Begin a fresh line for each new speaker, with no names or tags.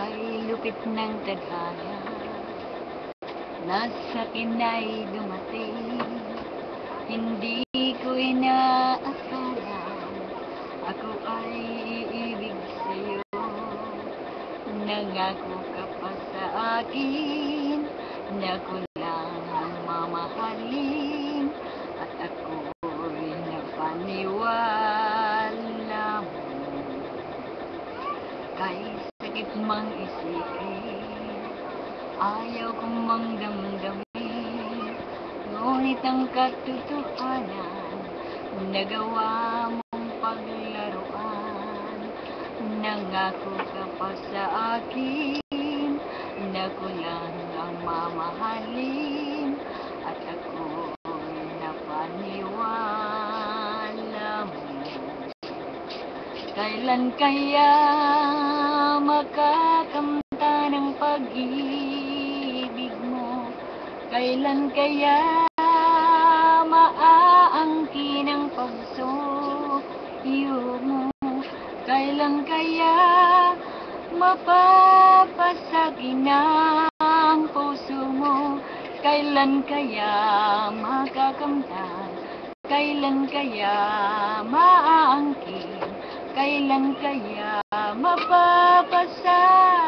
Kay lupit ng tadhana Nasa kinay dumating. Hindi ko inaakala Ako ay iibig sa'yo. Nangako ka pa sa akin Na ko lang ang mamahalin At ako'y napaniwala mo. Kay sakit mang isipin Ayaw kong mangdamdamin. Ngunit ang katotohanan Nagawa mong paglaruan. Nangako ka pa sa akin Na ko lang ang mamahalin. At ako'y napaniwala mo. Kailan kaya makakamta ng pag-ibig mo? Kailan kaya maaangkin ang pagsuyo mo? Kailan kaya mapapasagin ang puso mo? Kailan kaya makakamtan? Kailan kaya maaangkin? Kailan kaya mapapasagin